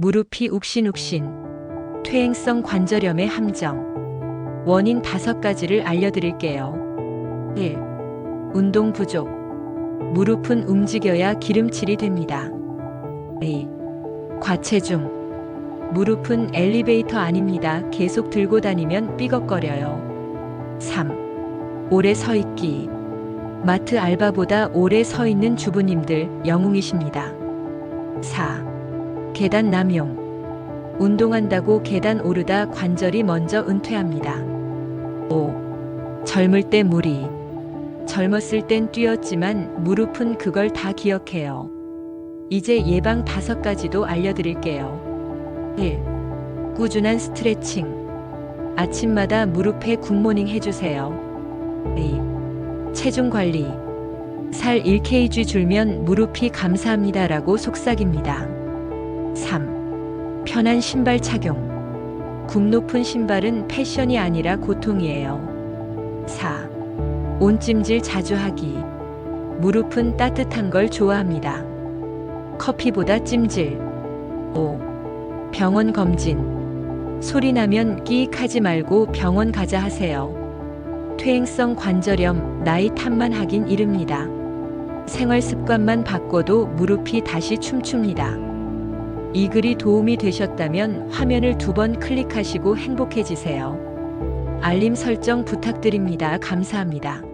무릎이 욱신욱신, 퇴행성 관절염의 함정. 원인 다섯 가지를 알려드릴게요. 1. 운동 부족. 무릎은 움직여야 기름칠이 됩니다. 2. 과체중. 무릎은 엘리베이터 아닙니다. 계속 들고 다니면 삐걱거려요. 3. 오래 서 있기. 마트 알바보다 오래 서 있는 주부님들 영웅이십니다. 4. 계단 남용. 운동한다고 계단 오르다 관절이 먼저 은퇴합니다. 5. 젊을 때 무리. 젊었을 땐 뛰었지만 무릎은 그걸 다 기억해요. 이제 예방 다섯 가지도 알려드릴게요. 1. 꾸준한 스트레칭. 아침마다 무릎에 굿모닝 해주세요. 2. 체중 관리. 살 1kg 줄면 무릎이 감사합니다라고 속삭입니다. 3. 편한 신발 착용. 굽 높은 신발은 패션이 아니라 고통이에요. 4. 온찜질 자주 하기. 무릎은 따뜻한 걸 좋아합니다. 커피보다 찜질. 5. 병원 검진. 소리 나면 끼익하지 말고 병원 가자 하세요. 퇴행성 관절염 나이 탓만 하긴 이릅니다. 생활 습관만 바꿔도 무릎이 다시 춤춥니다. 이 글이 도움이 되셨다면 화면을 두 번 클릭하시고 행복해지세요. 알림 설정 부탁드립니다. 감사합니다.